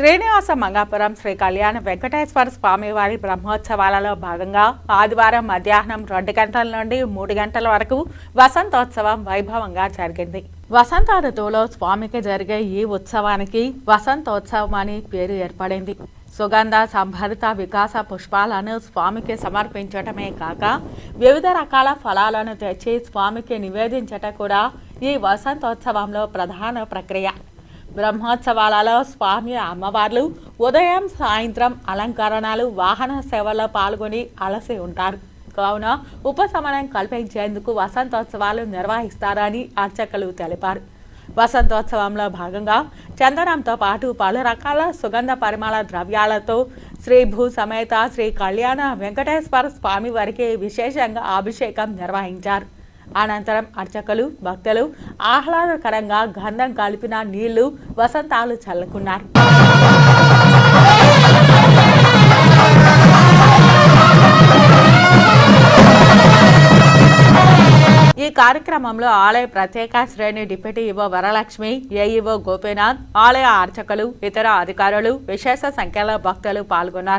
శ్రీనివాస మంగాపురం శ్రీ కళ్యాణ వెంకటేశ్వర స్వామివారి బ్రహ్మోత్సవాలలో భాగంగా ఆదివారం మధ్యాహ్నం రెండు గంటల నుండి మూడు గంటల వరకు వసంతోత్సవం వైభవంగా జరిగింది. వసంత ఋతువులో స్వామికి జరిగే ఈ ఉత్సవానికి వసంతోత్సవం అని పేరు ఏర్పడింది. సుగంధ సంభరిత వికాస పుష్పాలను స్వామికి సమర్పించటమే కాక వివిధ రకాల ఫలాలను తెచ్చి స్వామికి నివేదించట కూడా ఈ వసంతోత్సవంలో ప్రధాన ప్రక్రియ. బ్రహ్మోత్సవాలలో స్వామి అమ్మవార్లు ఉదయం సాయంత్రం అలంకరణలు వాహన సేవల్లో పాల్గొని అలసి ఉంటారు. కావున ఉపశమనం కల్పించేందుకు వసంతోత్సవాలు నిర్వహిస్తారని అర్చకులు తెలిపారు. వసంతోత్సవంలో భాగంగా చందనంతో పాటు పలు రకాల సుగంధ పరిమళ ద్రవ్యాలతో శ్రీ భూ సమేత శ్రీ కళ్యాణ వెంకటేశ్వర స్వామి వారికి విశేషంగా అభిషేకం నిర్వహించారు. అనంతరం అర్చకులు భక్తులు ఆహ్లాదకరంగా గంధం కలిపిన నీళ్ళు వసంతాలు చల్లుకున్నారు. ఈ కార్యక్రమంలో ఆలయ ప్రత్యేక శ్రేణి డిప్యూటీ ఇవో వరలక్ష్మి ఏఈఓ గోపీనాథ్ ఆలయ అర్చకులు ఇతర అధికారులు విశేష సంఖ్యలో భక్తులు పాల్గొన్నారు.